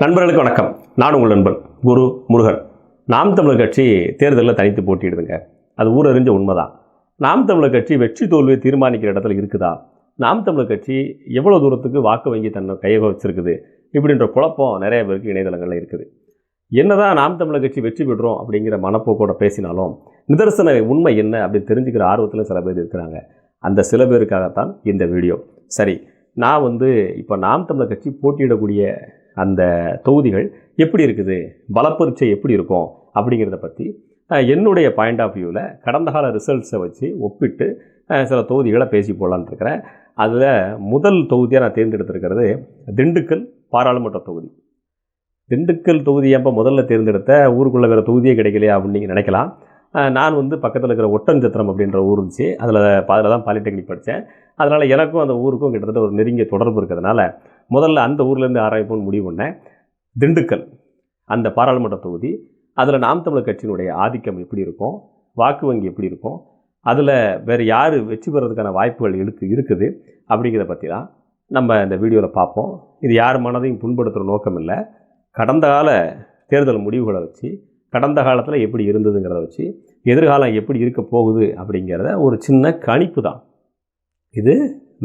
நண்பர்களுக்கு வணக்கம். நான் உங்கள் நண்பன் குரு முருகன். நாம் தமிழர் கட்சி தேர்தலில் தனித்து போட்டியிடுதுங்க. அது ஊரறிஞ்ச உண்மைதான். நாம் தமிழர் கட்சி வெற்றி தோல்வியை தீர்மானிக்கிற இடத்துல இருக்குதா? நாம் தமிழர் கட்சி எவ்வளோ தூரத்துக்கு வாக்கு வங்கி தன்னை கையக வச்சிருக்குது இப்படின்ற குழப்பம் நிறைய பேருக்கு இணையதளங்களில் இருக்குது. என்னதான் நாம் தமிழர் கட்சி வெற்றி பெற்றோம் அப்படிங்கிற மனப்போக்கோட பேசினாலும் நிதர்சன உண்மை என்ன அப்படின்னு தெரிஞ்சுக்கிற ஆர்வத்தில் சில பேர் இருக்கிறாங்க. அந்த சில பேருக்காகத்தான் இந்த வீடியோ. சரி நான் வந்து இப்போ நாம் தமிழர் கட்சி போட்டியிடக்கூடிய அந்த தொகுதிகள் எப்படி இருக்குது? பலப்பரீட்சை எப்படி இருக்கும்? அப்படிங்கிறத பற்றி என்னுடைய பாயிண்ட் ஆஃப் வியூவில் கடந்த கால ரிசல்ட்ஸை வச்சு ஒப்பிட்டு சில தொகுதிகளை பேசி போடலான்னு இருக்கிறேன். அதில் முதல் தொகுதியாக நான் தேர்ந்தெடுத்திருக்கிறது திண்டுக்கல் பாராளுமன்ற தொகுதி. திண்டுக்கல் தொகுதி ஏன்ப முதல்ல தேர்ந்தெடுத்த? ஊருக்குள்ளே வேறு தொகுதியே கிடைக்கலையா அப்படின்னு நீங்கள் நினைக்கலாம். நான் வந்து பக்கத்தில் இருக்கிற ஒட்டஞ்சத்திரம் அப்படின்ற ஊர் இருந்துச்சு. அதில் அதில் தான் பாலிடெக்னிக் படித்தேன் அதனால் எனக்கும் அந்த ஊருக்கும் கிட்டத்தட்ட ஒரு நெருங்கிய தொடர்பு இருக்கிறதுனால முதல்ல அந்த ஊர்லேருந்து ஆராய்ப்போம்னு முடிவு பண்ணேன் திண்டுக்கல் அந்த பாராளுமன்ற தொகுதி. அதில் நாம் தமிழர் கட்சியினுடைய ஆதிக்கம் எப்படி இருக்கும் வாக்கு வங்கி எப்படி இருக்கும் அதில் வேறு யார் வெற்றி பெறதுக்கான வாய்ப்புகள் இருக்கு இருக்குது அப்படிங்கிறத பற்றி தான் நம்ம இந்த வீடியோவில் பார்ப்போம். இது யார் மனதையும் புண்படுத்துகிற நோக்கம் இல்லை. கடந்த கால தேர்தல் முடிவுகளை வச்சு கடந்த காலத்தில் எப்படி இருந்ததுங்கிறத வச்சு எதிர்காலம் எப்படி இருக்க போகுது அப்படிங்கிறத ஒரு சின்ன கணிப்பு தான். இது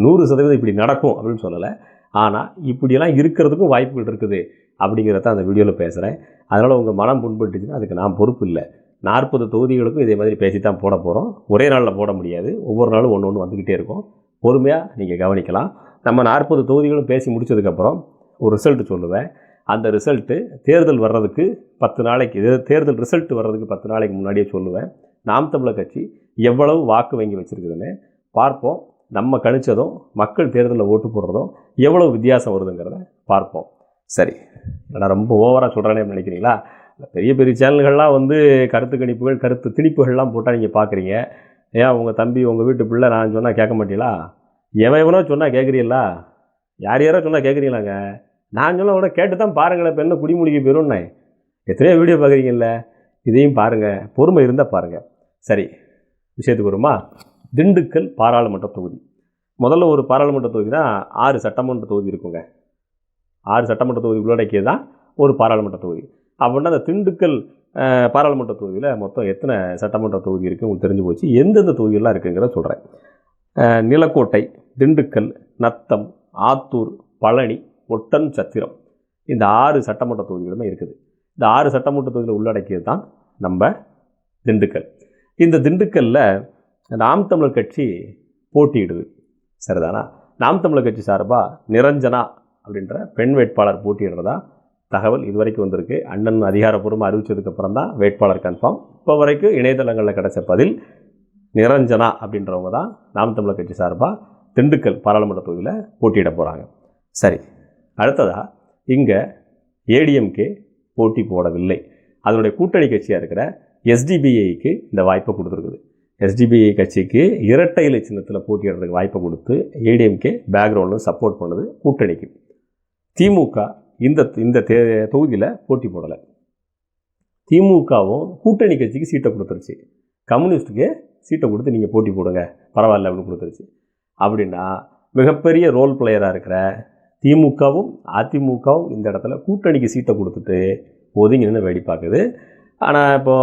நூறு சதவீதம் இப்படி நடக்கும் அப்படின்னு சொல்லலை. ஆனால் இப்படியெல்லாம் இருக்கிறதுக்கும் வாய்ப்புகள் இருக்குது அப்படிங்கிறத அந்த வீடியோவில் பேசுகிறேன் அதனால் உங்கள் மனம் புண்பட்டுச்சுன்னா அதுக்கு நான் பொறுப்பு இல்லை. நாற்பது தொகுதிகளுக்கும் இதே மாதிரி பேசி தான் போட போகிறோம் ஒரே நாளில் போட முடியாது. ஒவ்வொரு நாளும் ஒன்று ஒன்று வந்துக்கிட்டே இருக்கும். பொறுமையாக நீங்கள் கவனிக்கலாம். நம்ம நாற்பது தொகுதிகளும் பேசி முடிச்சதுக்கப்புறம் ஒரு ரிசல்ட் சொல்லுவேன். அந்த ரிசல்ட்டு தேர்தல் வர்றதுக்கு பத்து நாளைக்கு தேர்தல் ரிசல்ட் வர்றதுக்கு பத்து நாளைக்கு முன்னாடியே சொல்லுவேன். நாம் தமிழர் கட்சி எவ்வளவு வாக்கு வங்கி வச்சுருக்குதுன்னு பார்ப்போம். நம்ம கழிச்சதும் மக்கள் தேர்தலில் ஓட்டு போடுறதும் எவ்வளோ வித்தியாசம் வருதுங்கிறத பார்ப்போம். சரி நான் ரொம்ப ஓவராக சொல்கிறேனே நினைக்கிறீங்களா? பெரிய பெரிய சேனல்கள்லாம் வந்து கருத்து கணிப்புகள் கருத்து திணிப்புகள்லாம் போட்டால் நீங்கள் பார்க்குறீங்க ஏன் உங்கள் தம்பி உங்கள் வீட்டு பிள்ளை நான் சொன்னால் கேட்க மாட்டீங்களா? எவன் எவனோ சொன்னால் கேட்குறீங்களா யார் யாரோ சொன்னால் கேட்குறீங்களாங்க நான் சொன்னால் கூட கேட்டு தான் பாருங்களேன் இப்போ என்ன குடிமொழிக்கு போயிடும்னே எத்தனையோ வீடியோ பார்க்குறீங்கல்ல இதையும் பாருங்கள் பொறுமை இருந்தால் பாருங்கள் சரி விஷயத்துக்கு வருமா? திண்டுக்கல் பாராளுமன்ற தொகுதி. முதல்ல ஒரு பாராளுமன்ற தொகுதினா ஆறு சட்டமன்ற தொகுதி இருக்குங்க. ஆறு சட்டமன்ற தொகுதி உள்ளடக்கியது தான் ஒரு பாராளுமன்ற தொகுதி. அப்படின்னா அந்த திண்டுக்கல் பாராளுமன்ற தொகுதியில் மொத்தம் எத்தனை சட்டமன்ற தொகுதி இருக்குது உங்களுக்கு தெரிஞ்சு போச்சு. எந்தெந்த தொகுதியெல்லாம் இருக்குங்கிறத சொல்கிறேன் நிலக்கோட்டை திண்டுக்கல் நத்தம் ஆத்தூர் பழனி ஒட்டன் சத்திரம். இந்த ஆறு சட்டமன்ற தொகுதிகளுமே இருக்குது. இந்த ஆறு சட்டமன்ற தொகுதியில் உள்ளடக்கியது தான் நம்ம திண்டுக்கல். இந்த திண்டுக்கல்லில் நாம் தமிழர் கட்சி போட்டியிடுது. சரிதானா? நாம் தமிழர் கட்சி சார்பாக நிரஞ்சனா அப்படின்ற பெண் வேட்பாளர் போட்டியிடுறதா தகவல் இதுவரைக்கும் வந்திருக்கு. அண்ணன் அதிகாரப்பூர்வமாக அறிவித்ததுக்கப்புறம் தான் வேட்பாளர் கன்ஃபார்ம் இப்போ வரைக்கும் இணையதளங்களில் கிடைச்ச பதில் நிரஞ்சனா அப்படின்றவங்க தான் நாம் தமிழர் கட்சி சார்பாக திண்டுக்கல் பாராளுமன்ற தொகுதியில் போட்டியிட போகிறாங்க சரி அடுத்ததாக இங்கே ஏடிஎம்கே போட்டி போடவில்லை. அதனுடைய கூட்டணி கட்சியாக இருக்கிற எஸ்டிபிஐக்கு இந்த வாய்ப்பை கொடுத்துருக்குது. எஸ்டிபிஐ கட்சிக்கு இரட்டை இலை சின்னத்தில் போட்டியிடுறதுக்கு வாய்ப்பை கொடுத்து ஏடிஎம்கே பேக்ரவுண்டில் சப்போர்ட் பண்ணுது கூட்டணிக்கு. திமுக இந்த இந்த தே தொகுதியில் போட்டி போடலை. திமுகவும் கூட்டணி கட்சிக்கு சீட்டை கொடுத்துருச்சு. கம்யூனிஸ்ட்டுக்கு சீட்டை கொடுத்து நீங்கள் போட்டி போடுங்க பரவாயில்ல அப்படின்னு கொடுத்துருச்சு. அப்படின்னா மிகப்பெரிய ரோல் பிளேயராக இருக்கிற திமுகவும் அதிமுகவும் இந்த இடத்துல கூட்டணிக்கு சீட்டை கொடுத்துட்டு ஒதுங்கி நின்று வேடி பார்க்குது ஆனால் இப்போ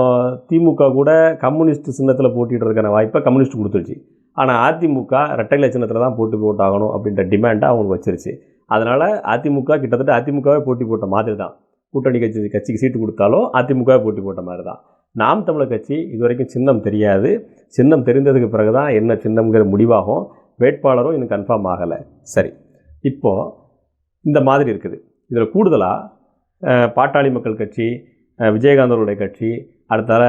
திமுக கூட கம்யூனிஸ்ட் சின்னத்தில் போட்டிடுறதுக்கான வாய்ப்பை கம்யூனிஸ்ட் கொடுத்துருச்சு. ஆனால் அதிமுக ரெட்டை சின்னத்தில் தான் போட்டி போட்டாகணும் அப்படின்ற டிமாண்டை அவங்களுக்கு வச்சிருச்சு. அதனால் அதிமுக கிட்டத்தட்ட அதிமுகவே போட்டி போட்ட மாதிரி தான் கூட்டணி கட்சி கட்சிக்கு சீட்டு கொடுத்தாலும் அதிமுகவே போட்டி போட்ட மாதிரி தான் நாம் தமிழர் கட்சி இது வரைக்கும் சின்னம் தெரியாது. சின்னம் தெரிந்ததுக்கு பிறகு தான் என்ன சின்னம்ங்கிற முடிவாகும். வேட்பாளரும் இன்னும் கன்ஃபார்ம் ஆகலை. சரி. இப்போது இந்த மாதிரி இருக்குது. இதில் கூடுதலாக பாட்டாளி மக்கள் கட்சி விஜயகாந்தருடைய கட்சி அடுத்தால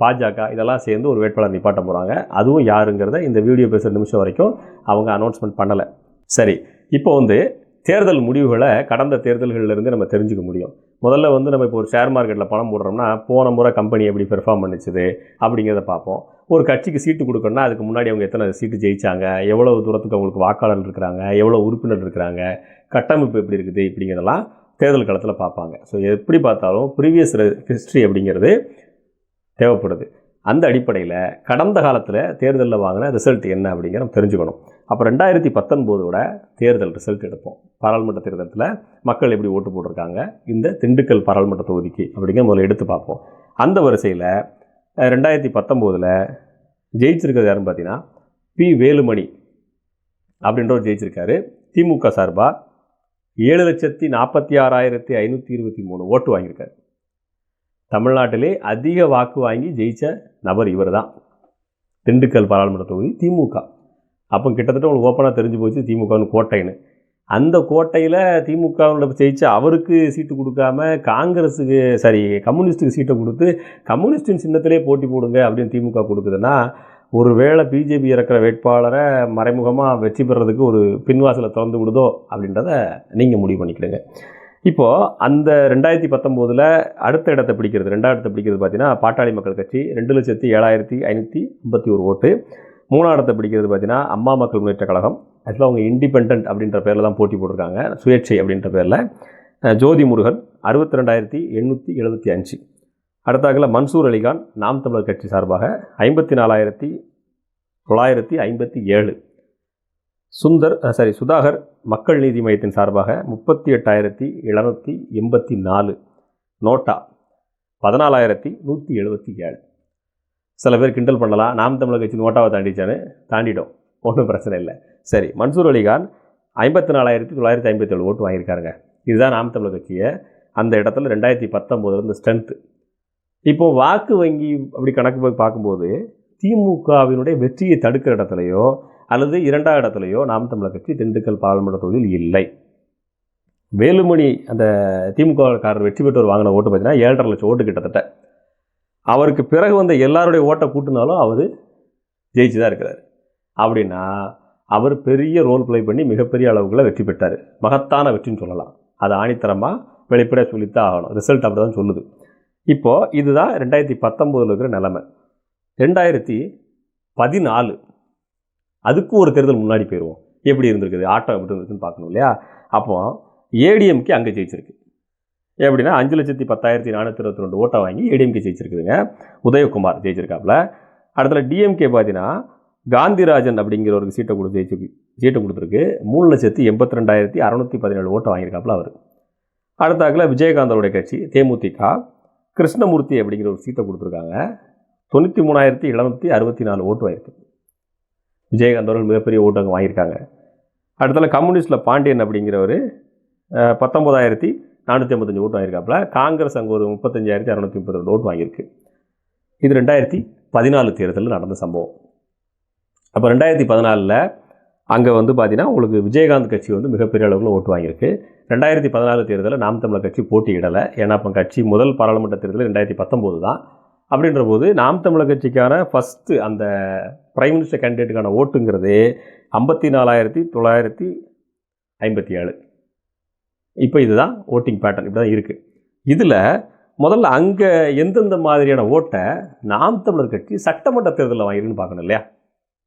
பாஜக இதெல்லாம் சேர்ந்து ஒரு வேட்பாளர் நிப்பாட்ட போகிறாங்க அதுவும் யாருங்கிறத இந்த வீடியோ பேசுகிற நிமிஷம் வரைக்கும் அவங்க அனௌன்ஸ்மெண்ட் பண்ணலை. சரி இப்போ வந்து தேர்தல் முடிவுகளை கடந்த தேர்தல்களிலிருந்து நம்ம தெரிஞ்சுக்க முடியும். முதல்ல வந்து நம்ம இப்போ ஒரு ஷேர் மார்க்கெட்டில் பணம் போடுறோம்னா போன முறை கம்பெனி எப்படி பெர்ஃபார்ம் பண்ணிச்சுது அப்படிங்கிறத பார்ப்போம். ஒரு கட்சிக்கு சீட்டு கொடுக்கணும்னா அதுக்கு முன்னாடி அவங்க எத்தனை சீட்டு ஜெயிச்சாங்க எவ்வளோ தூரத்துக்கு அவங்களுக்கு வாக்காளர் இருக்கிறாங்க எவ்வளோ உறுப்பினர் இருக்கிறாங்க கட்டமைப்பு எப்படி இருக்குது இப்படிங்கிறதெல்லாம் தேர்தல் காலத்தில் பார்ப்பாங்க. ஸோ எப்படி பார்த்தாலும் ப்ரீவியஸ் ஹிஸ்ட்ரி அப்படிங்கிறது தேவைப்படுது. அந்த அடிப்படையில் கடந்த காலத்தில் தேர்தலில் வாங்கின ரிசல்ட் என்ன அப்படிங்கிற நம்ம தெரிஞ்சுக்கணும். அப்போ ரெண்டாயிரத்தி பத்தொன்பதோட தேர்தல் ரிசல்ட் எடுப்போம். பாராளுமன்ற தேர்தலில் மக்கள் எப்படி ஓட்டு போட்டிருக்காங்க? இந்த திண்டுக்கல் பாராளுமன்ற தொகுதிக்கு அப்படிங்கிற முதல்ல எடுத்து பார்ப்போம். அந்த வரிசையில் ரெண்டாயிரத்தி பத்தொம்போதில் ஜெயிச்சிருக்கிறது யாருன்னு பார்த்தீங்கன்னா பி. வேலுமணி அப்படின்றவர் ஜெயிச்சிருக்காரு. திமுக சார்பாக ஏழு லட்சத்தி நாற்பத்தி ஆறாயிரத்தி ஐநூற்றி இருபத்தி மூணு ஓட்டு வாங்கியிருக்காரு. தமிழ்நாட்டிலே அதிக வாக்கு வாங்கி ஜெயித்த நபர் இவர் தான் திண்டுக்கல் பாராளுமன்ற தொகுதி திமுக. அப்போ கிட்டத்தட்ட உங்களுக்கு ஓப்பனாக தெரிஞ்சு போச்சு திமுகன்னு கோட்டைன்னு. அந்த கோட்டையில் திமுகவில் ஜெயிச்சு அவருக்கு சீட்டு கொடுக்காம காங்கிரஸுக்கு சாரி கம்யூனிஸ்ட்டுக்கு சீட்டை கொடுத்து கம்யூனிஸ்டின் சின்னத்திலே போட்டி போடுங்க அப்படின்னு திமுக கொடுக்குதுன்னா ஒருவேளை பிஜேபி இறக்கிற வேட்பாளரை மறைமுகமாக வெற்றி பெறதுக்கு ஒரு பின்வாசலை திறந்து விடுதோ அப்படின்றத நீங்கள் முடிவு பண்ணிக்கிடுங்க. இப்போது அந்த ரெண்டாயிரத்தி பத்தொம்போதில் அடுத்த இடத்தை பிடிக்கிறது ரெண்டாவது இடத்தை பிடிக்கிறது பார்த்தீங்கன்னா பாட்டாளி மக்கள் கட்சி ரெண்டு லட்சத்தி ஏழாயிரத்தி ஐநூற்றி ஐம்பத்தி ஒரு ஓட்டு. மூணாவது இடத்தை பிடிக்கிறது பார்த்தீங்கன்னா அம்மா மக்கள் முன்னேற்ற கழகம். ஆக்சுவலாக அவங்க இண்டிபெண்ட் அப்படின்ற பேரில் தான் போட்டி போட்டிருக்காங்க. சுயேட்சை அப்படின்ற பேரில். ஜோதி முருகன் அறுபத்தி ரெண்டாயிரத்தி எண்ணூற்றி எழுபத்தி அஞ்சு. அடுத்தாக்கில் மன்சூர் அலிகான் நாம் தமிழர் கட்சி சார்பாக ஐம்பத்தி நாலாயிரத்தி தொள்ளாயிரத்தி ஐம்பத்தி ஏழு. சுந்தர் சாரி சுதாகர் மக்கள் நீதி மையத்தின் சார்பாக முப்பத்தி எட்டாயிரத்தி எழுநூற்றி எண்பத்தி நாலு நோட்டா பதினாலாயிரத்தி நூற்றி எழுபத்தி ஏழு. சில பேர் கிண்டல் பண்ணலாம் நாம் தமிழர் கட்சி நோட்டாவை தாண்டிச்சான்னு தாண்டிடும் ஒன்றும் பிரச்சனை இல்லை. சரி மன்சூர் அலிகான் ஐம்பத்தி நாலாயிரத்தி தொள்ளாயிரத்தி ஐம்பத்தி ஏழு ஓட்டு வாங்கியிருக்காருங்க. இதுதான் நாம் தமிழர் கட்சியை அந்த இடத்துல ரெண்டாயிரத்தி பத்தொம்போதுலேருந்து ஸ்ட்ரென்த்து இப்போ வாக்கு வங்கி அப்படி கணக்கு போய் பார்க்கும்போது திமுகவினுடைய வெற்றியை தடுக்கிற இடத்துலையோ அல்லது இரண்டாவது இடத்துலையோ நாம் தமிழர் கட்சி திண்டுக்கல் பாராளுமன்ற தொகுதியில் இல்லை. வேலுமணி அந்த திமுககாரர் வெற்றி பெற்றவர் வாங்கின ஓட்டு பார்த்தீங்கன்னா ஏழரை லட்சம் ஓட்டு கிட்டத்தட்ட. அவருக்கு பிறகு வந்த எல்லாருடைய ஓட்டை கூட்டினாலும் அவர் ஜெயிச்சு தான் இருக்கிறார். அப்படின்னா அவர் பெரிய ரோல் ப்ளே பண்ணி மிகப்பெரிய அளவுக்குள்ள வெற்றி பெற்றார். மகத்தான வெற்றின்னு சொல்லலாம். அது ஆணித்தரமாக வெளிப்படையாக சொல்லித்தான் ஆகணும். ரிசல்ட் அப்படி தான் சொல்லுது. இப்போது இதுதான் ரெண்டாயிரத்தி பத்தொம்போதில் இருக்கிற நிலைமை. ரெண்டாயிரத்தி பதினாலு. அதுக்கும் ஒரு தேர்தல் முன்னாடி போயிடுவோம் எப்படி இருந்திருக்குது? ஆட்டம் எப்படி இருந்திருக்குன்னு பார்க்கணும் இல்லையா? அப்போ ஏடிஎம்கே அங்கே ஜெயிச்சிருக்கு. எப்படின்னா அஞ்சு லட்சத்தி பத்தாயிரத்தி நானூற்றி இருபத்தி ரெண்டு ஓட்டை வாங்கி ஏடிஎம்கே ஜெயிச்சிருக்குதுங்க. உதயகுமார் ஜெயிச்சிருக்காப்புல. அடுத்தல டிஎம்கே பார்த்தீங்கன்னா காந்திராஜன் ஒரு சீட்டை கொடுத்து ஜெயிச்சு சீட்டை கொடுத்துருக்கு. மூணு லட்சத்தி எண்பத்தி ரெண்டாயிரத்தி அறநூற்றி பதினேழு ஓட்டை வாங்கியிருக்காப்புல அவர். அடுத்தாக்கில் விஜயகாந்தருடைய கட்சி தேமுதிக. கிருஷ்ணமூர்த்தி அப்படிங்கிற ஒரு சீட்டை கொடுத்துருக்காங்க. தொண்ணூற்றி மூணாயிரத்தி எழுநூற்றி அறுபத்தி நாலு ஓட்டு வாங்கியிருக்கு. விஜயகாந்த் அவர்கள் மிகப்பெரிய ஓட்டு அங்கே வாங்கியிருக்காங்க. அடுத்தால கம்யூனிஸ்டில் பாண்டியன் அப்படிங்கிறவர் பத்தொம்போதாயிரத்தி நானூற்றி ஐம்பத்தஞ்சு ஓட்டு வாங்கியிருக்காப்புல. காங்கிரஸ் அங்கே ஒரு முப்பத்தஞ்சாயிரத்தி அறநூற்றி முப்பத்தி ரெண்டு ஓட்டு வாங்கியிருக்கு. இது ரெண்டாயிரத்தி பதினாலு தேர்தலில் நடந்த சம்பவம். அப்போ ரெண்டாயிரத்தி பதினாலில் அங்கே வந்து பார்த்தீங்கன்னா உங்களுக்கு விஜயகாந்த் கட்சி வந்து மிகப்பெரிய அளவில் ஓட்டு வாங்கியிருக்கு. ரெண்டாயிரத்தி பதினாலு தேர்தலில் நாம் தமிழர் கட்சி போட்டியிடலை. ஏன்னா அப்போ கட்சி முதல் பாராளுமன்ற தேர்தல் ரெண்டாயிரத்தி பத்தொம்போது தான். அப்படின்ற போது நாம் தமிழர் கட்சிக்கான ஃபஸ்ட்டு அந்த பிரைம் மினிஸ்டர் கேண்டிடேட்டுக்கான ஓட்டுங்கிறது ஐம்பத்தி நாலாயிரத்தி தொள்ளாயிரத்தி ஐம்பத்தி ஏழு. இப்போ இதுதான் ஓட்டிங் பேட்டர்ன் இப்படி தான் இருக்குது இதில் முதல்ல அங்கே எந்தெந்த மாதிரியான ஓட்டை நாம் தமிழர் கட்சி சட்டமன்ற தேர்தலில் வாங்கிருக்குன்னு பார்க்கணும் இல்லையா?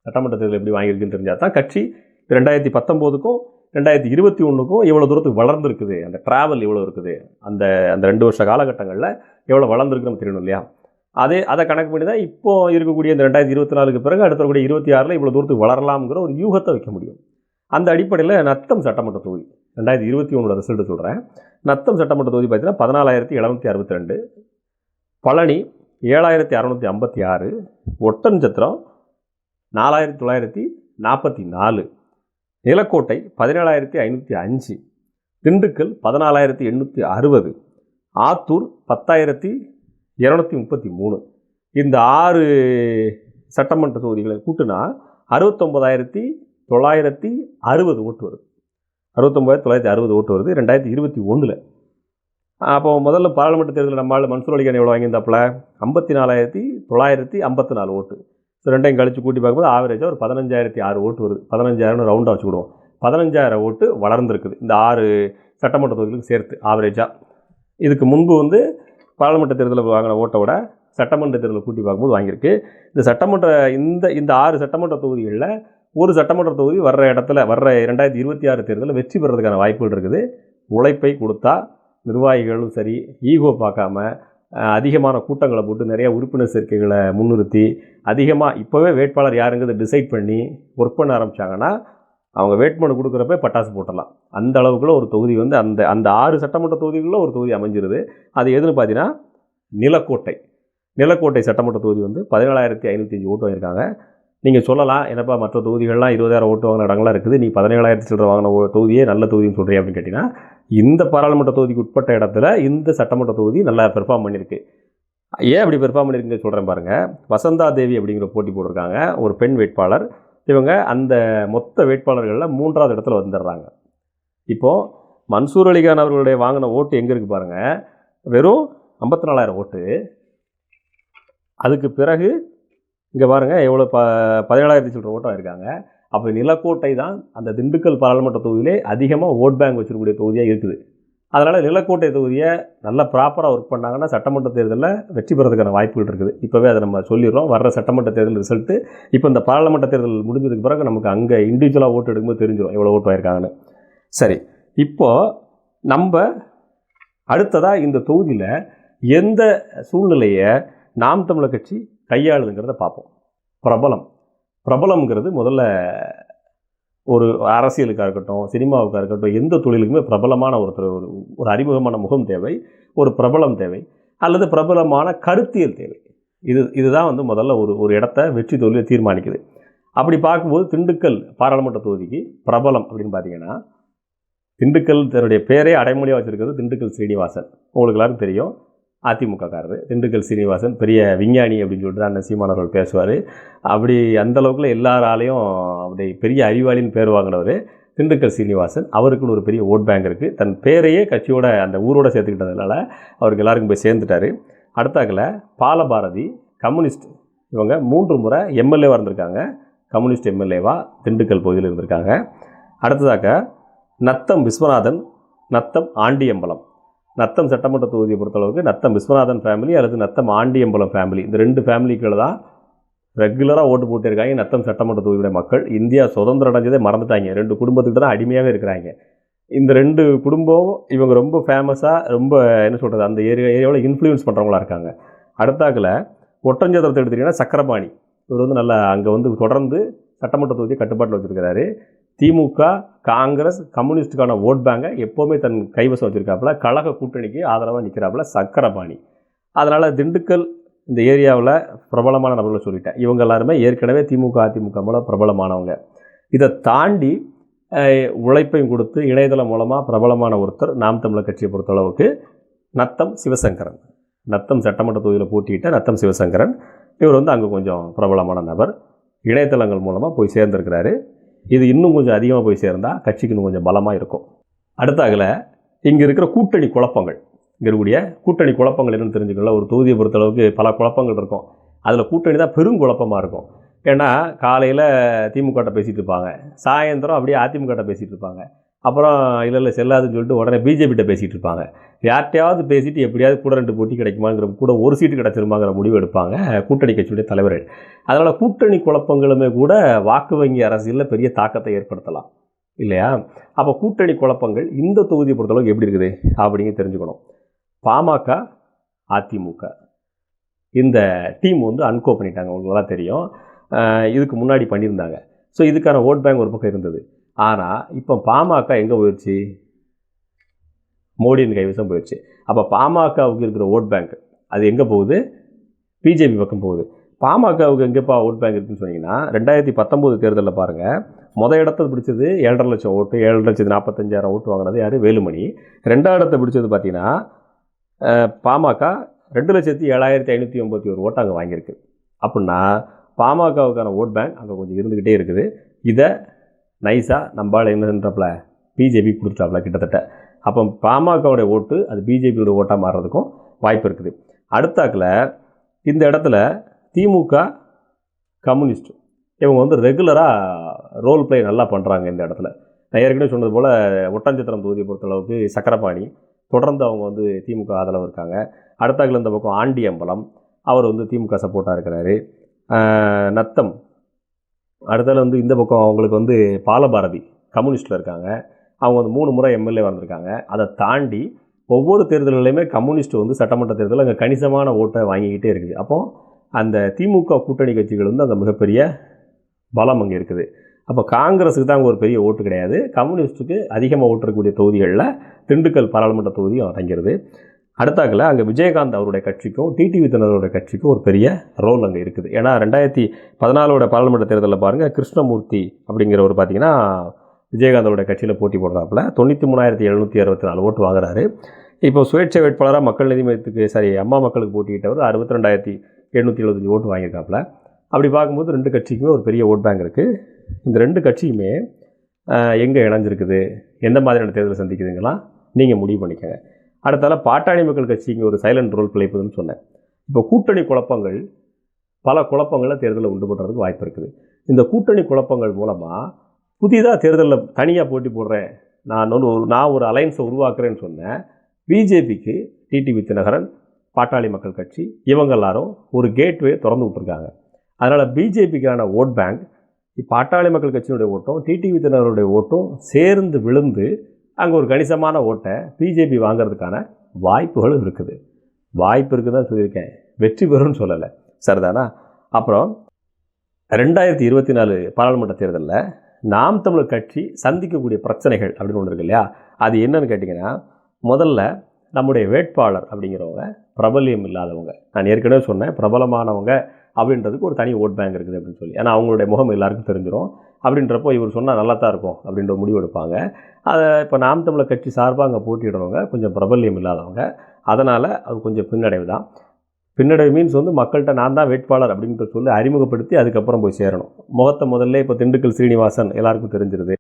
சட்டமன்ற தேர்தல் எப்படி வாங்கியிருக்குன்னு தெரிஞ்சால் தான் கட்சி ரெண்டாயிரத்தி பத்தொம்போதுக்கும் ரெண்டாயிரத்தி இருபத்தி ஒன்றுக்கும் எவ்வளோ தூரத்துக்கு வளர்ந்துருக்குது. அந்த ட்ராவல் எவ்வளோ இருக்குது. அந்த அந்த ரெண்டு வருஷ காலகட்டங்களில் எவ்வளோ வளர்ந்துருக்கு நம்ம தெரியணும் இல்லையா? அதே அதை கணக்கு பண்ணி தான் இப்போ இருக்கக்கூடிய இந்த ரெண்டாயிரத்தி இருபத்தி நாலுக்கு பிறகு அடுத்த கூடிய இருபத்தி ஆறில் இவ்வளோ தூரத்துக்கு வளரலாம்ங்கிற ஒரு யூகத்தை வைக்க முடியும். அந்த அடிப்படையில் நத்தம் சட்டமன்ற தொகுதி ரெண்டாயிரத்தி இருபத்தி ஒன்றோட ரிசல்ட் சொல்கிறேன் நத்தம் சட்டமன்ற தொகுதி பார்த்தீங்கன்னா பதினாலாயிரத்தி எழுநூற்றி அறுபத்தி ரெண்டு பழனி ஏழாயிரத்தி அறநூற்றி ஐம்பத்தி ஆறு ஒட்டன்சத்திரம் நாலாயிரத்தி தொள்ளாயிரத்தி நாற்பத்தி நாலு. நிலக்கோட்டை பதினேழாயிரத்தி ஐநூற்றி அஞ்சு திண்டுக்கல் பதினாலாயிரத்தி எண்ணூற்றி அறுபது ஆத்தூர் பத்தாயிரத்தி இரநூத்தி முப்பத்தி மூணு. இந்த ஆறு சட்டமன்ற தொகுதிகளை கூட்டுனா அறுபத்தொம்பதாயிரத்தி தொள்ளாயிரத்தி அறுபது ஓட்டு வருது. அறுபத்தொம்பதாயிரத்தி தொள்ளாயிரத்தி அறுபது ஓட்டு வருது ரெண்டாயிரத்தி இருபத்தி ஒன்றில் அப்போ முதல்ல பாராளுமன்ற தேர்தலில் நம்மளால் மன்சூர் அலிகான் எவ்வளோ வாங்கியிருந்தாப்புல? ஐம்பத்தி நாலாயிரத்தி தொள்ளாயிரத்தி ஐம்பத்தி நாலு ஓட்டு. ஸோ ரெண்டையும் கழித்து கூட்டி பார்க்கும்போது ஆவரேஜாக ஒரு பதினஞ்சாயிரத்தி ஆறு ஓட்டு வருது. பதினஞ்சாயிரம் ரவுண்டாக வச்சுக்கிடுவோம். பதினஞ்சாயிரம் ஓட்டு வளர்ந்துருக்குது. இந்த ஆறு சட்டமன்ற தொகுதிகளுக்கு சேர்த்து ஆவரேஜாக இதுக்கு முன்பு வந்து பாராளுமன்ற தேர்தலில் வாங்கின ஓட்டை விட சட்டமன்ற தேர்தலில் கூட்டி பார்க்கும்போது வாங்கியிருக்கு. இந்த சட்டமன்ற இந்த இந்த ஆறு சட்டமன்ற தொகுதிகளில் ஒரு சட்டமன்ற தொகுதி வர்ற இடத்துல வர்ற ரெண்டாயிரத்தி இருபத்தி ஆறு தேர்தலில் வெற்றி பெறதுக்கான வாய்ப்புகள் இருக்குது. உழைப்பை கொடுத்தா நிர்வாகிகளும் சரி ஈகோ பார்க்காம அதிகமான கூட்டங்களை போட்டு நிறையா உறுப்பினர் சேர்க்கைகளை முன்னிறுத்தி அதிகமாக இப்போவே வேட்பாளர் யாருங்கிறத டிசைட் பண்ணி ஒர்க் பண்ண ஆரம்பிச்சாங்கன்னா அவங்க வேட்புமனு கொடுக்குறப்ப பட்டாசு போட்டலாம் அந்த அளவுக்குள்ள ஒரு தொகுதி வந்து அந்த அந்த ஆறு சட்டமன்ற தொகுதிகளில் ஒரு தொகுதி அமைஞ்சிருது. அது எதுன்னு பார்த்தீங்கன்னா நிலக்கோட்டை. நிலக்கோட்டை சட்டமன்ற தொகுதி வந்து பதினேழாயிரத்தி ஐநூற்றி அஞ்சு ஓட்டு வாங்கியிருக்காங்க. நீங்கள் சொல்லலாம் என்னப்பா மற்ற தொகுதிகள்லாம் இருபதாயிரம் ஓட்டு வாங்கின இடங்கள்லாம் இருக்குது நீ பதினேழாயிரத்தி சில்லற வாங்கின தொகுதியே நல்ல தொகுதின்னு சொல்கிறீங்க அப்படின்னு கேட்டிங்கன்னா இந்த பாராளுமன்ற தொகுதிக்கு உட்பட்ட இடத்துல இந்த சட்டமன்ற தொகுதி நல்லா பெர்ஃபார்ம் பண்ணியிருக்கு. ஏன் அப்படி பெர்ஃபார்ம் பண்ணியிருக்குன்னு சொல்கிறேன் பாருங்கள் வசந்தா தேவி அப்படிங்கிற போட்டி போட்டிருக்காங்க. ஒரு பெண் வேட்பாளர். இவங்க அந்த மொத்த வேட்பாளர்களில் மூன்றாவது இடத்துல வந்துடுறாங்க. இப்போது மன்சூர் அலிகான் அவர்களுடைய வாங்கின ஓட்டு எங்கே இருக்குது பாருங்கள் வெறும் ஐம்பத்தி நாலாயிரம் ஓட்டு. அதுக்கு பிறகு இங்கே பாருங்கள் எவ்வளோ ப பதினேழாயிரத்தி சொல்கிற ஓட்டம் இருக்காங்க. அப்போ நிலக்கோட்டை தான் அந்த திண்டுக்கல் பாராளுமன்ற தொகுதியிலே அதிகமாக ஓட் பேங்க் வச்சிருக்கக்கூடிய தொகுதியாக இருக்குது. அதனால் நிலக்கோட்டை தொகுதியை நல்லா ப்ராப்பராக ஒர்க் பண்ணாங்கன்னா சட்டமன்ற தேர்தலில் வெற்றி பெறதுக்கான வாய்ப்புகள் இருக்குது. இப்போவே அதை நம்ம சொல்லிடுறோம். வர்ற சட்டமன்ற தேர்தல் ரிசல்ட்டு இப்போ இந்த பாராளுமன்ற தேர்தல் முடிஞ்சதுக்கு பிறகு நமக்கு அங்கே இண்டிவிஜுவலாக ஓட்டு எடுக்கும்போது தெரிஞ்சிடும் எவ்வளோ ஓட்டு ஆயிருக்காங்கன்னு சரி இப்போது நம்ம அடுத்ததாக இந்த தொகுதியில் எந்த சூழ்நிலையை நாம் தமிழர் கட்சி கையாளுதுங்கிறத பார்ப்போம். பிரபலம். பிரபலம்ங்கிறது முதல்ல ஒரு அரசியலுக்காக இருக்கட்டும் சினிமாவுக்காக இருக்கட்டும் எந்த தொழிலுக்குமே பிரபலமான ஒருத்தர் ஒரு ஒரு அறிமுகமான முகம் தேவை ஒரு பிரபலம் தேவை அல்லது பிரபலமான கருத்தியல் தேவை. இது இதுதான் வந்து முதல்ல ஒரு ஒரு இடத்த வெற்றி தோல்வியை தீர்மானிக்குது. அப்படி பார்க்கும்போது திண்டுக்கல் பாராளுமன்ற தொகுதிக்கு பிரபலம் அப்படின்னு பார்த்தீங்கன்னா திண்டுக்கல் தன்னுடைய பேரே அடைமொழியாக வச்சுருக்கிறது திண்டுக்கல் ஸ்ரீனிவாசன் உங்களுக்கு எல்லாருக்கும் தெரியும். அதிமுககாரர் திண்டுக்கல் சீனிவாசன் பெரிய விஞ்ஞானி அப்படின்னு சொல்லிட்டு தான் சீமானவர்கள் பேசுவார். அப்படி அந்த அளவுக்குள்ள எல்லாராலையும் அப்படி பெரிய அறிவாளின்னு பேர் வாங்கினவர் திண்டுக்கல் சீனிவாசன். அவருக்குன்னு ஒரு பெரிய ஓட் பேங்க் இருக்குது தன் பேரையே கட்சியோட அந்த ஊரோட சேர்த்துக்கிட்டதுனால அவருக்கு எல்லாருக்கும் போய் சேர்ந்துட்டாரு. அடுத்தாக்கில் பாலபாரதி கம்யூனிஸ்ட் இவங்க மூன்று முறை எம்எல்ஏவாக இருந்திருக்காங்க. கம்யூனிஸ்ட் எம்எல்ஏவாக திண்டுக்கல் பகுதியில் இருந்திருக்காங்க. அடுத்ததாக்க நத்தம் விஸ்வநாதன் நத்தம் ஆண்டியம்பலம். நத்தம் சட்டமன்ற தொகுதியை பொறுத்தளவுக்கு நத்தம் விஸ்வநாதன் ஃபேமிலி அல்லது நத்தம் ஆண்டியம்பலம் ஃபேமிலி இந்த ரெண்டு ஃபேமிலிக்குள்ள தான் ரெகுலராக ஓட்டு போட்டிருக்காங்க நத்தம் சட்டமன்ற தொகுதியுடைய மக்கள். இந்தியா சுதந்திரம் அடைஞ்சதே மறந்துட்டாங்க. ரெண்டு குடும்பத்துக்கு தான் அடிமையாகவே இருக்கிறாங்க. இந்த ரெண்டு குடும்பம் இவங்க ரொம்ப ஃபேமஸாக ரொம்ப என்ன சொல்கிறது அந்த ஏரியா ஏரியாவில் இன்ஃப்ளூயன்ஸ் பண்ணுறவங்களா இருக்காங்க. அடுத்தாக்கில் ஒட்டஞ்சத்திரத்தை எடுத்துட்டிங்கன்னா சக்கரபாணி. இவர் வந்து நல்லா அங்கே வந்து தொடர்ந்து சட்டமன்ற தொகுதியை கட்டுப்பாட்டில் வச்சுருக்கிறாரு. திமுக காங்கிரஸ் கம்யூனிஸ்டுக்கான ஓட் பேங்கை எப்போவுமே தன் கைவசம் வச்சுருக்காப்புல. கழக கூட்டணிக்கு ஆதரவாக நிற்கிறாப்புல சக்கரபாணி. அதனால் திண்டுக்கல் இந்த ஏரியாவில் பிரபலமான நபர்களை சொல்லிட்டேன். இவங்க எல்லாருமே ஏற்கனவே திமுக அதிமுக மூலம் பிரபலமானவங்க. இதை தாண்டி உழைப்பையும் கொடுத்து இணையதளம் மூலமாக பிரபலமான ஒருத்தர் நாம் தமிழர் கட்சியை பொறுத்தளவுக்கு நத்தம் சிவசங்கரன். நத்தம் சட்டமன்ற தொகுதியில் போட்டியிட்ட நத்தம் சிவசங்கரன். இவர் வந்து அங்கே கொஞ்சம் பிரபலமான நபர். இணையதளங்கள் மூலமாக போய் சேர்ந்திருக்கிறாரு. இது இன்னும் கொஞ்சம் அதிகமாக போய் சேர்ந்தால் கட்சிக்கு இன்னும் கொஞ்சம் பலமாக இருக்கும். அடுத்தாகல இங்கே இருக்கிற கூட்டணி குழப்பங்கள். இங்கே இருக்கக்கூடிய கூட்டணி குழப்பங்கள் என்னென்னு தெரிஞ்சுக்கல ஒரு தொகுதியை பொறுத்தளவுக்கு பல குழப்பங்கள் இருக்கும். அதில் கூட்டணி தான் பெரும் குழப்பமாக இருக்கும். ஏன்னா காலையில் திமுகட்ட பேசிகிட்டு இருப்பாங்க. சாயந்தரம் அப்படியே அதிமுகட்ட பேசிகிட்டு இருப்பாங்க. அப்புறம் இல்லை இல்லை செல்லாதுன்னு சொல்லிட்டு உடனே பிஜேபிட்ட பேசிகிட்டு இருப்பாங்க. யார்கிட்டையாவது பேசிட்டு எப்படியாவது கூட ரெண்டு போட்டி கிடைக்குமாங்கிற கூட ஒரு சீட்டு கிடைச்சிருமாங்கிற முடிவு எடுப்பாங்க கூட்டணி கட்சியுடைய தலைவர்கள். அதனால் கூட்டணி குழப்பங்களுமே கூட வாக்கு வங்கி அரசியலில் பெரிய தாக்கத்தை ஏற்படுத்தலாம். இல்லையா? அப்போ கூட்டணி குழப்பங்கள் இந்த தொகுதியை பொறுத்தளவுக்கு எப்படி இருக்குது அப்படிங்க தெரிஞ்சுக்கணும். பாமக அதிமுக. இந்த டீம் வந்து அன்கோ பண்ணிட்டாங்க. உங்களுக்கு நல்லா தெரியும். இதுக்கு முன்னாடி பண்ணியிருந்தாங்க. ஸோ இதுக்கான ஓட் பேங்க் ஒரு பக்கம் இருந்தது. ஆனால் இப்போ பாமக எங்கே போயிடுச்சு மோடியின் கைவசம் போயிடுச்சு அப்போ பாமகவுக்கு இருக்கிற ஓட் பேங்க் அது எங்கே போகுது? பிஜேபி பக்கம் போகுது. பாமகவுக்கு எங்கேப்பா ஓட் பேங்க் இருக்குன்னு சொன்னீங்கன்னா ரெண்டாயிரத்தி பத்தொம்போது தேர்தலில் பாருங்கள் மொதல் இடத்த பிடிச்சது ஏழரை லட்சம் ஓட்டு ஏழு லட்சத்து நாற்பத்தஞ்சாயிரம் ஓட்டு வாங்கினது யார்? வேலுமணி. ரெண்டாவது இடத்த பிடிச்சது பார்த்தீங்கன்னா பாமக ரெண்டு லட்சத்தி ஏழாயிரத்தி ஐநூற்றி ஐம்பத்தி ஒரு ஓட்டு அங்கே வாங்கியிருக்கு. அப்படின்னா பாமகவுக்கான ஓட் பேங்க் அங்கே கொஞ்சம் இருந்துக்கிட்டே இருக்குது. இதை நைஸாக நம்பால் என்னன்றப்பல பிஜேபி கொடுத்துட்டாப்புல கிட்டத்தட்ட. அப்போ பாமகவுடைய ஓட்டு அது பிஜேபியோட ஓட்டாக மாறுறதுக்கும் வாய்ப்பு இருக்குது. அடுத்தாக்கில் இந்த இடத்துல திமுக கம்யூனிஸ்ட். இவங்க வந்து ரெகுலராக ரோல் ப்ளே நல்லா பண்ணுறாங்க இந்த இடத்துல. நான் ஏற்கனவே சொன்னது போல் ஒட்டஞ்சத்திரம் தொகுதியை பொறுத்தளவுக்கு சக்கரபாணி. தொடர்ந்து அவங்க வந்து திமுக ஆதரவு இருக்காங்க. அடுத்தாக்கில் இந்த பக்கம் ஆண்டியம்பலம். அவர் வந்து திமுக சப்போர்ட்டாக இருக்கிறாரு. நத்தம். அடுத்தால வந்து இந்த பக்கம் அவங்களுக்கு வந்து பாலபாரதி கம்யூனிஸ்டில் இருக்காங்க. அவங்க வந்து மூணு முறை எம்எல்ஏ வந்திருக்காங்க அதை தாண்டி ஒவ்வொரு தேர்தல்களையுமே கம்யூனிஸ்ட் வந்து சட்டமன்ற தேர்தலில் அங்கே கணிசமான ஓட்டை வாங்கிக்கிட்டே இருக்குது. அப்போ அந்த திமுக கூட்டணி கட்சிகள் வந்து அங்கே மிகப்பெரிய பலம் அங்கே இருக்குது. அப்போ காங்கிரஸுக்கு தான் அங்கே ஒரு பெரிய ஓட்டு கிடையாது. கம்யூனிஸ்ட்டுக்கு அதிகமாக ஓட்டு இருக்கக்கூடிய தொகுதிகளில் திண்டுக்கல் பாராளுமன்ற தொகுதியும் அடங்கிறது அடுத்தாக்கில் அங்கே விஜயகாந்த் அவருடைய கட்சிக்கும் டிடிவி தினருடைய கட்சிக்கும் ஒரு பெரிய ரோல் அங்கே இருக்குது. ஏன்னா ரெண்டாயிரத்தி பதினாலோட பாராளுமன்ற தேர்தலில் பாருங்கள் கிருஷ்ணமூர்த்தி அப்படிங்கிறவர் பார்த்தீங்கன்னா விஜயகாந்தோட கட்சியில் போட்டி போடுறாப்புல. தொண்ணூற்றி மூணாயிரத்தி எழுநூற்றி அறுபத்தி நாலு ஓட்டு வாங்குறாரு. இப்போ சுயேட்சை வேட்பாளராக மக்கள் நீதி மையத்துக்கு சரி அம்மா மக்களுக்கு போட்டிக்கிட்டவர் அறுபத்தி ரெண்டாயிரத்தி எழுநூற்றி எழுபத்தஞ்சு ஓட்டு வாங்கியிருக்காப்புல. அப்படி பார்க்கும்போது ரெண்டு கட்சிக்குமே ஒரு பெரிய ஓட் பேங்க் இருக்குது இந்த ரெண்டு கட்சியுமே எங்கே இணைஞ்சிருக்குது? எந்த மாதிரியான தேர்தலை சந்திக்குதுங்கலாம் நீங்கள் முடிவு பண்ணிக்கங்க. அடுத்தால பாட்டாளி மக்கள் கட்சி இங்கே ஒரு சைலண்ட் ரோல் பிழைப்பதுன்னு சொன்னேன். இப்போ கூட்டணி குழப்பங்கள் பல குழப்பங்களை தேர்தலில் உண்டு பண்ணுறதுக்கு வாய்ப்பு இருக்குது. இந்த கூட்டணி குழப்பங்கள் மூலமாக புதிதாக தேர்தலில் தனியாக போட்டி போடுறேன் நான் ஒரு நான் ஒரு அலைன்ஸை உருவாக்குறேன்னு சொன்னேன் பிஜேபிக்கு டிடிவி தினகரன் பாட்டாளி மக்கள் கட்சி இவங்க எல்லாரும் ஒரு கேட்வே திறந்து விட்ருக்காங்க அதனால் பிஜேபிக்கான ஓட் பேங்க் பாட்டாளி மக்கள் கட்சியினுடைய ஓட்டும் டிடிவி தினகருடைய ஓட்டும் சேர்ந்து விழுந்து அங்கே ஒரு கணிசமான ஓட்டை பிஜேபி வாங்குறதுக்கான வாய்ப்புகளும் இருக்குது. வாய்ப்பு இருக்குதுன்னு சொல்லியிருக்கேன். வெற்றி பெறும்னு சொல்லலை. சரிதானா? அப்புறம் ரெண்டாயிரத்தி இருபத்தி நாலு பாராளுமன்ற தேர்தலில் நாம் தமிழர் கட்சி சந்திக்கக்கூடிய பிரச்சனைகள் அப்படின்னு ஒன்று இருக்கு இல்லையா? அது என்னன்னு கேட்டிங்கன்னா முதல்ல நம்முடைய வேட்பாளர் அப்படிங்கிறவங்க பிரபல்யம் இல்லாதவங்க. நான் ஏற்கனவே சொன்னேன் பிரபலமானவங்க அப்படின்றதுக்கு ஒரு தனி ஓட் பேங்க் இருக்குது அப்படின்னு சொல்லி. ஏன்னா அவங்களுடைய முகம் எல்லாருக்கும் தெரிஞ்சிடும் அப்படின்றப்போ இவர் சொன்னால் நல்லா தான் இருக்கும் அப்படின்ற முடிவு எடுப்பாங்க. அதை இப்போ நாம் தமிழர் கட்சி சார்பாக அங்கே போட்டியிடுறவங்க கொஞ்சம் பிரபல்யம் இல்லாதவங்க. அதனால் அது கொஞ்சம் பின்னடைவு தான். பின்னடைவு மீன்ஸ் வந்து மக்கள்கிட்ட நான் தான் வேட்பாளர் அப்படின்ற சொல்லி அறிமுகப்படுத்தி அதுக்கப்புறம் போய் சேரணும். முகத்தை முதல்ல இப்போ திண்டுக்கல் ஸ்ரீனிவாசன் எல்லாருக்கும் தெரிஞ்சிருது.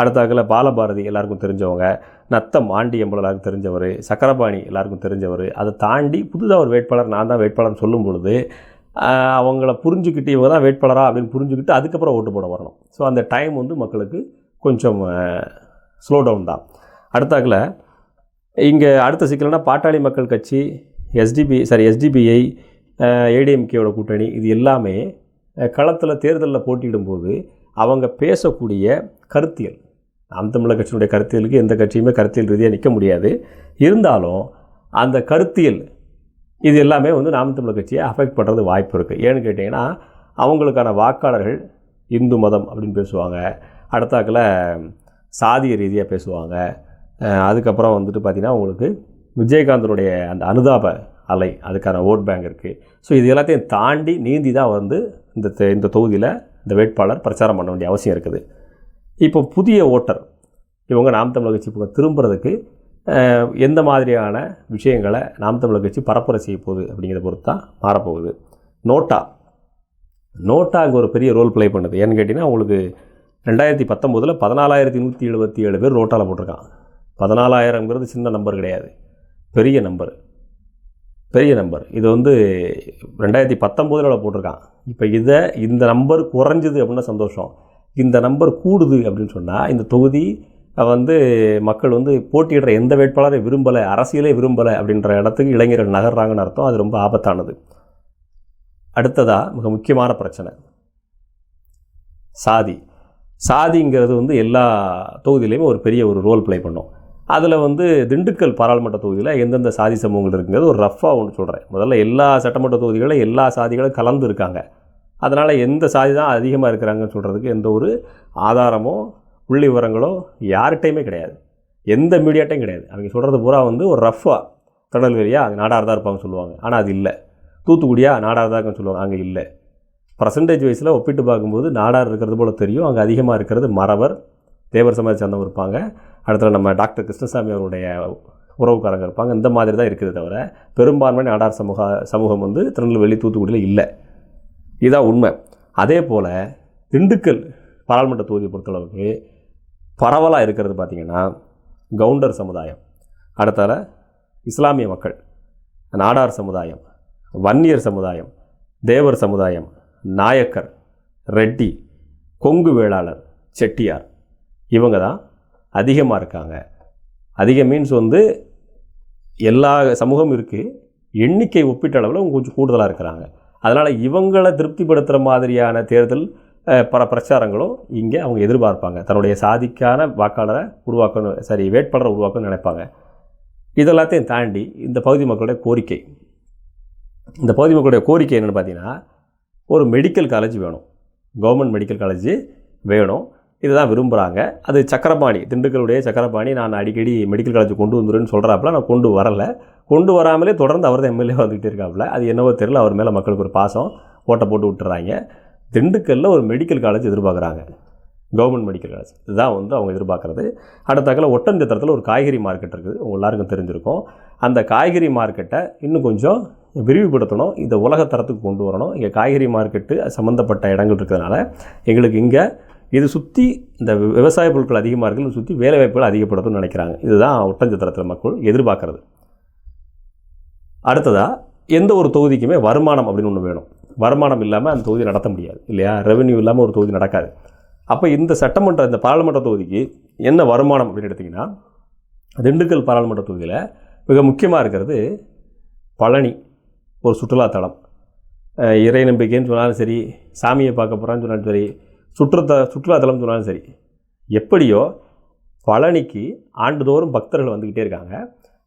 அடுத்தாக்கில் பாலபாரதி எல்லாருக்கும் தெரிஞ்சவங்க. நத்தம் ஆண்டி எல்லாருக்கும் தெரிஞ்சவர். சக்கரபாணி எல்லாருக்கும் தெரிஞ்சவர். அதை தாண்டி புதுதாக ஒரு வேட்பாளர் நான் தான் வேட்பாளர்னு சொல்லும் பொழுது அவங்கள புரிஞ்சுக்கிட்டு இவங்க தான் வேட்பாளரா அப்படின்னு புரிஞ்சுக்கிட்டு அதுக்கப்புறம் ஓட்டு போட வரணும். ஸோ அந்த டைம் வந்து மக்களுக்கு கொஞ்சம் ஸ்லோ டவுன் தான். அடுத்தாக்கில் இங்கே அடுத்த சிக்கல்னா பாட்டாளி மக்கள் கட்சி எஸ்டிபி சாரி எஸ்டிபிஐ ஏடிஎம்கேயோட கூட்டணி இது எல்லாமே களத்தில் தேர்தலில் போட்டியிடும்போது அவங்க பேசக்கூடிய கருத்தியல் நாம் தமிழர் கட்சியினுடைய கருத்தியலுக்கு எந்த கட்சியுமே கருத்தியல் ரீதியாக நிற்க முடியாது. இருந்தாலும் அந்த கருத்தியல் இது எல்லாமே வந்து நாம் தமிழர் கட்சியை அஃபெக்ட் பண்ணுறது வாய்ப்பு இருக்குது ஏன்னு கேட்டிங்கன்னா அவங்களுக்கான வாக்காளர்கள் இந்து மதம் அப்படின்னு பேசுவாங்க. அடுத்தாக்கில் சாதிய ரீதியாக பேசுவாங்க. அதுக்கப்புறம் வந்துட்டு பார்த்திங்கன்னா உங்களுக்கு விஜயகாந்தனுடைய அந்த அனுதாப அலை அதுக்கான ஓட் பேங்க் இருக்குது ஸோ இது எல்லாத்தையும் தாண்டி நீந்தி தான் வந்து இந்த இந்த தொகுதியில் இந்த வேட்பாளர் பிரச்சாரம் பண்ண வேண்டிய அவசியம் இருக்குது. இப்போ புதிய ஓட்டர் இவங்க நாம் தமிழக கட்சி திரும்புறதுக்கு எந்த மாதிரியான விஷயங்களை நாம் தமிழர் கட்சி பரப்புரை செய்ய போகுது அப்படிங்கிறத பொறுத்து தான் மாறப்போகுது. நோட்டா. நோட்டா அங்கே ஒரு பெரிய ரோல் ப்ளே பண்ணுது. ஏன்னு கேட்டிங்கன்னா உங்களுக்கு ரெண்டாயிரத்தி பத்தொம்போதில் பதினாலாயிரத்தி நூற்றி எழுபத்தி ஏழு பேர் நோட்டாவில் போட்டிருக்கான் பதினாலாயிரங்கிறது சின்ன நம்பர் கிடையாது. பெரிய நம்பர் பெரிய நம்பர் இது வந்து ரெண்டாயிரத்தி பத்தொம்போதில் போட்டிருக்கான் இப்போ இதை இந்த நம்பர் குறைஞ்சது அப்படின்னா சந்தோஷம். இந்த நம்பர் கூடுது அப்படின்னு சொன்னால் இந்த தொகுதி வந்து மக்கள் வந்து போட்டியிடுற எந்த வேட்பாளரை விரும்பலை அரசியலே விரும்பலை அப்படின்ற இடத்துக்கு இளைஞர்கள் நகர்றாங்கன்னு அர்த்தம். அது ரொம்ப ஆபத்தானது. அடுத்ததாக மிக முக்கியமான பிரச்சனை. சாதி. சாதிங்கிறது வந்து எல்லா தொகுதியிலையுமே ஒரு பெரிய ஒரு ரோல் ப்ளே பண்ணும். அதில் வந்து திண்டுக்கல் பாராளுமன்ற தொகுதியில் எந்தெந்த சாதி சமூகங்கள் இருக்குங்கிறது ஒரு ரஃப்பாக ஒன்று சொல்கிறேன் முதல்ல எல்லா சட்டமன்ற தொகுதிகளில் எல்லா சாதிகளும் கலந்து இருக்காங்க. அதனால் எந்த சாதி தான் அதிகமாக இருக்கிறாங்கன்னு சொல்கிறதுக்கு எந்த ஒரு ஆதாரமோ புள்ளி விவரங்களோ யார்கிட்டையுமே கிடையாது. எந்த மீடியாட்டையும் கிடையாது. அவங்க சொல்கிறது பூரா வந்து ஒரு ரஃப்பாக திருநெல்வேலியா அங்கே நாடாக தான் இருப்பாங்க சொல்லுவாங்க. ஆனால் அது இல்லை. தூத்துக்குடியா நாடாக தான் இருக்குன்னு சொல்லுவாங்க. அங்கே இல்லை. பர்சன்டேஜ் வைஸில் ஒப்பிட்டு பார்க்கும்போது நாடார் இருக்கிறது போல தெரியும். அங்கே அதிகமாக இருக்கிறது மறவர் தேவர் சமாதி சேர்ந்தவங்க இருப்பாங்க. அடுத்தது நம்ம டாக்டர் கிருஷ்ணசாமி அவருடைய உறவுக்காரங்க இருப்பாங்க. இந்த மாதிரி தான் இருக்குது தவிர பெரும்பான்மை நாடார் சமூக சமூகம் வந்து திருநெல்வேலி தூத்துக்குடியில் இல்லை. இதுதான் உண்மை. அதே போல் திண்டுக்கல் பாராளுமன்ற தொகுதியை பொறுத்தளவுக்கு பரவலாக இருக்கிறது பார்த்திங்கன்னா கவுண்டர் சமுதாயம் அடுத்தால இஸ்லாமிய மக்கள் நாடார் சமுதாயம் வன்னியர் சமுதாயம் தேவர் சமுதாயம் நாயக்கர் ரெட்டி கொங்கு வேளாளர் செட்டியார் இவங்க தான் அதிகமாக இருக்காங்க. அதிக மீன்ஸ் வந்து எல்லா சமூகமும் இருக்குது எண்ணிக்கை ஒப்பீட்டளவில் அவங்க கொஞ்சம் கூடுதலாக இருக்கிறாங்க. அதனால் இவங்களை திருப்திப்படுத்துகிற மாதிரியான தேர்தல் பல பிரச்சாரங்களும் இங்கே அவங்க எதிர்பார்ப்பாங்க. தன்னுடைய சாதிக்கான வாக்காளரை உருவாக்கணும் சரி வேட்பாளரை உருவாக்கணும்னு நினைப்பாங்க. இதெல்லாத்தையும் தாண்டி இந்த பகுதி மக்களுடைய கோரிக்கை. இந்த பகுதி மக்களுடைய கோரிக்கை என்னென்னு பார்த்தீங்கன்னா ஒரு மெடிக்கல் காலேஜ் வேணும். கவர்மெண்ட் மெடிக்கல் காலேஜ் வேணும். இதை தான் விரும்புகிறாங்க அது சக்கரபாணி திண்டுக்கலுடைய சக்கரபாணி நான் அடிக்கடி மெடிக்கல் காலேஜ் கொண்டு வந்துருன்னு சொல்கிறாப்புல நான் கொண்டு வரல. கொண்டு வராமலே தொடர்ந்து அவர் தான் எம்எல்ஏ வந்துகிட்டே இருக்காப்புல. அது என்னவோ தெரியல அவர் மேலே மக்களுக்கு ஒரு பாசம் ஓட்டை போட்டு விட்டுறாங்க. திண்டுக்கல்லில் ஒரு மெடிக்கல் காலேஜ் எதிர்பார்க்குறாங்க. கவர்மெண்ட் மெடிக்கல் காலேஜ் இதுதான் வந்து அவங்க எதிர்பார்க்குறது. அடுத்தாக்கில் ஒட்டஞ்சத்திரத்தில் ஒரு காய்கறி மார்க்கெட் இருக்குது. உங்கள் எல்லாருக்கும் தெரிஞ்சிருக்கும். அந்த காய்கறி மார்க்கெட்டை இன்னும் கொஞ்சம் விரிவுபடுத்தணும். இதை உலகத்தரத்துக்கு கொண்டு வரணும். இங்கே காய்கறி மார்க்கெட்டு சம்மந்தப்பட்ட இடங்கள் இருக்கிறதுனால எங்களுக்கு இங்கே இது சுற்றி இந்த விவசாய பொருட்கள் அதிகமாக இருக்குது. இதை சுற்றி வேலைவாய்ப்புகள் அதிகப்படுத்தணும்னு நினைக்கிறாங்க. இதுதான் ஒட்டஞ்சத்திரத்தில் மக்கள் எதிர்பார்க்கறது. அடுத்ததாக எந்த ஒரு தொகுதிக்குமே வருமானம் அப்படின்னு ஒன்று வேணும். வருமானம் இல்லாமல் அந்த தொகுதி நடத்த முடியாது இல்லையா? ரெவென்யூ இல்லாமல் ஒரு தொகுதி நடக்காது. அப்போ இந்த சட்டமன்ற இந்த பாராளுமன்ற தொகுதிக்கு என்ன வருமானம் அப்படின்னு எடுத்திங்கன்னா திண்டுக்கல் பாராளுமன்ற தொகுதியில் மிக முக்கியமாக இருக்கிறது பழனி ஒரு சுற்றுலாத்தலம் இறை நம்பிக்கைன்னு சொன்னாலும் சரி சாமியை பார்க்க போகிறான்னு சொன்னாலும் சரி சுற்றுத்த சுற்றுலாத்தலம்னு சொன்னாலும் சரி எப்படியோ பழனிக்கு ஆண்டுதோறும் பக்தர்கள் வந்துக்கிட்டே இருக்காங்க.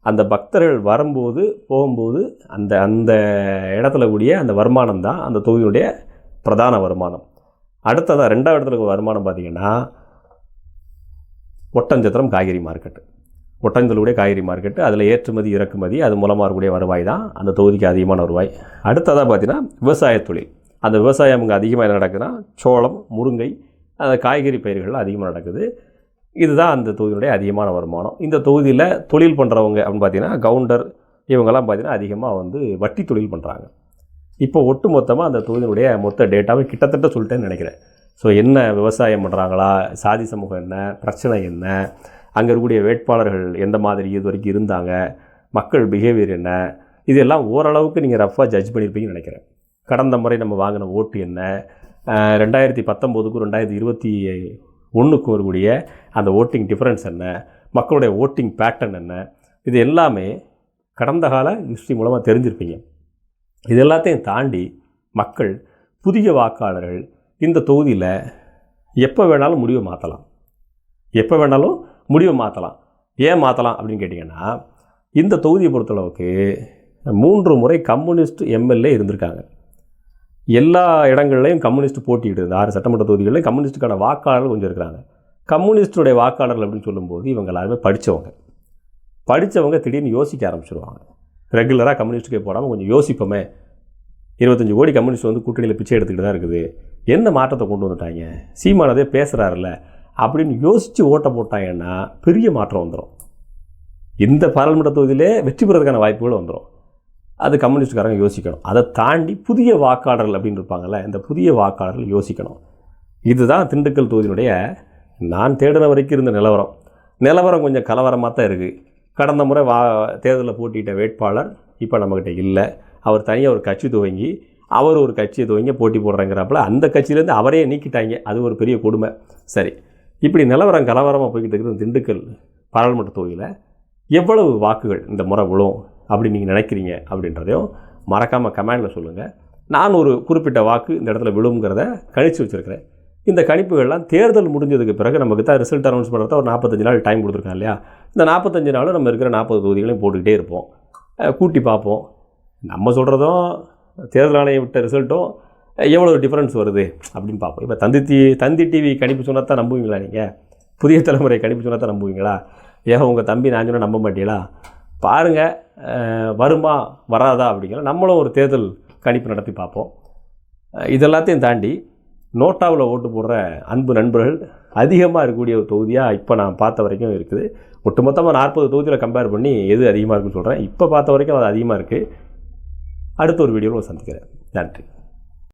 அந்த பக்தர்கள் வரும்போது போகும்போது அந்த அந்த இடத்துல கூடிய அந்த வருமானம் தான் அந்த தொகுதியுடைய பிரதான வருமானம். அடுத்ததாக ரெண்டாவது இடத்துல வருமானம் பார்த்தீங்கன்னா ஒட்டஞ்சத்திரம் காய்கறி மார்க்கெட்டு. ஒட்டஞ்சலுடைய காய்கறி மார்க்கெட்டு அதில் ஏற்றுமதி இறக்குமதி அது மூலமாக இருக்கக்கூடிய வருவாய் தான் அந்த தொகுதிக்கு அதிகமான வருவாய். அடுத்ததாக பார்த்தீங்கன்னா விவசாய தொழில். அந்த விவசாயம் இங்கே அதிகமாக என்ன நடக்குதுன்னா சோளம் முருங்கை அந்த காய்கறி பயிர்கள் அதிகமாக நடக்குது. இதுதான் அந்த தொகுதியினுடைய அதிகமான வருமானம். இந்த தொகுதியில் தொழில் பண்ணுறவங்க அப்படின்னு பார்த்தீங்கன்னா கவுண்டர் இவங்கெல்லாம் பார்த்தீங்கன்னா அதிகமாக வந்து வட்டி தொழில் பண்ணுறாங்க இப்போ ஒட்டு மொத்தமாக அந்த தொகுதியினுடைய மொத்த டேட்டாவை கிட்டத்தட்ட சொல்லிட்டேன்னு நினைக்கிறேன். ஸோ என்ன விவசாயம் பண்ணுறாங்களா சாதி சமூகம் என்ன? பிரச்சனை என்ன? அங்கே இருக்கக்கூடிய வேட்பாளர்கள் எந்த மாதிரி இது வரைக்கும் இருந்தாங்க? மக்கள் பிஹேவியர் என்ன? இதெல்லாம் ஓரளவுக்கு நீங்கள் ரஃபாக ஜட்ஜ் பண்ணியிருப்பீங்கன்னு நினைக்கிறேன். கடந்த முறை நம்ம வாங்கின ஓட்டு என்ன? ரெண்டாயிரத்தி பத்தொம்போதுக்கும் ரெண்டாயிரத்தி இருபத்தி ஒன்றுக்கு இருக்கக்கூடிய அந்த ஓட்டிங் டிஃப்ரென்ஸ் என்ன மக்களுடைய ஓட்டிங் பேட்டர்ன் என்ன இது எல்லாமே கடந்த கால ஹிஸ்ட்ரி மூலமாக தெரிஞ்சிருப்பீங்க. இது எல்லாத்தையும் தாண்டி மக்கள் புதிய வாக்காளர்கள் இந்த தொகுதியில் எப்போ வேணாலும் முடிவை மாற்றலாம் எப்போ வேணாலும் முடிவை மாற்றலாம் ஏன் மாற்றலாம் அப்படின்னு கேட்டிங்கன்னா இந்த தொகுதியை பொறுத்தளவுக்கு மூன்று முறை கம்யூனிஸ்ட் எம்எல்ஏ இருந்திருக்காங்க. எல்லா இடங்கள்லையும் கம்யூனிஸ்ட் போட்டியிடுது இந்த ஆறு சட்டமன்ற தொகுதிகளில் கம்யூனிஸ்ட்டுக்கான வாக்காளர்கள் கொஞ்சம் இருக்கிறாங்க. கம்யூனிஸ்டுடைய வாக்காளர்கள் அப்படின்னு சொல்லும்போது இவங்க எல்லாருமே படித்தவங்க படித்தவங்க திடீர்னு யோசிக்க ஆரம்பிச்சிருவாங்க. ரெகுலராக கம்யூனிஸ்ட்டுக்கே போடாமல் கொஞ்சம் யோசிப்போமே. இருபத்தஞ்சு கோடி கம்யூனிஸ்ட் வந்து கூட்டணியில் பிச்சை எடுத்துக்கிட்டு தான் இருக்குது. என்ன மாற்றத்தை கொண்டு வந்துட்டாங்க? சீமானதே பேசுகிறாருல்ல அப்படின்னு யோசித்து ஓட்டை போட்டாங்கன்னா பெரிய மாற்றம் வந்துடும் இந்த பாராளுமன்ற தொகுதியிலே வெற்றி பெறதுக்கான வாய்ப்புகள் வந்துடும் அது கம்யூனிஸ்ட்காரங்க யோசிக்கணும். அதை தாண்டி புதிய வாக்காளர்கள் அப்படின்னு இருப்பாங்கள்ல இந்த புதிய வாக்காளர்கள் யோசிக்கணும். இதுதான் திண்டுக்கல் தொகுதியினுடைய நான் தேடின வரைக்கும் இருந்த நிலவரம். நிலவரம் கொஞ்சம் கலவரமாக தான் இருக்குது கடந்த முறை வா தேர்தலில் போட்டியிட்ட வேட்பாளர் இப்போ நம்மக்கிட்ட இல்லை. அவர் தனியாக ஒரு கட்சி துவங்கி அவர் ஒரு கட்சியை துவங்கி போட்டி போடுறேங்கிறப்பல அந்த கட்சியிலேருந்து அவரையே நீக்கிட்டாங்க. அது ஒரு பெரிய கொடுமை. சரி இப்படி நிலவரம் கலவரமாக போய்கிட்டு இருக்குது திண்டுக்கல் பாராளுமன்ற தொகுதியில். எவ்வளவு வாக்குகள் இந்த முறை விழும்? அப்படி நீங்கள் நினைக்கிறீங்க அப்படின்றதையும் மறக்காமல் கமெண்டில் சொல்லுங்கள் நான் ஒரு குறிப்பிட்ட வாக்கு இந்த இடத்துல விழுங்கிறத கணிச்சு வச்சுருக்கிறேன். இந்த கணிப்புகள்லாம் தேர்தல் முடிஞ்சதுக்கு பிறகு நமக்கு தான் ரிசல்ட் அனௌன்ஸ் பண்ணுறத ஒரு நாற்பத்தஞ்சு நாள் டைம் கொடுத்துருக்காங்க இல்லையா? இந்த நாற்பத்தஞ்சு நாளும் நம்ம இருக்கிற நாற்பது தொகுதிகளையும் போட்டுக்கிட்டே இருப்போம். கூட்டி பார்ப்போம். நம்ம சொல்கிறதும் தேர்தல் ஆணையம் விட்ட ரிசல்ட்டும் எவ்வளோ டிஃப்ரென்ஸ் வருது அப்படின்னு பார்ப்போம். இப்போ தந்தி டி தந்தி டிவி கணிப்பு சொன்னால் தான் நம்புவீங்களா நீங்கள் புதிய தலைமுறை கணிப்பு சொன்னால் தான் நம்புவீங்களா? ஏன் உங்கள் தம்பி நான் சொன்னால் நம்ப மாட்டீங்களா? பாருங்கள் வருமா வராதா அப்படிங்கிற நம்மளும் ஒரு தேர்தல் கணிப்பு நடத்தி பார்ப்போம். இதெல்லாத்தையும் தாண்டி நோட்டாவில் ஓட்டு போடுற அன்பு நண்பர்கள் அதிகமாக இருக்கக்கூடிய ஒரு தொகுதியாக இப்போ நான் பார்த்த வரைக்கும் இருக்குது. ஒட்டுமொத்தமாக நாற்பது தொகுதியில் கம்பேர் பண்ணி எது அதிகமாக இருக்குன்னு சொல்கிறேன் இப்போ பார்த்த வரைக்கும் அது அதிகமாக இருக்குது அடுத்த ஒரு வீடியோவில் சந்திக்கிறேன். நன்றி.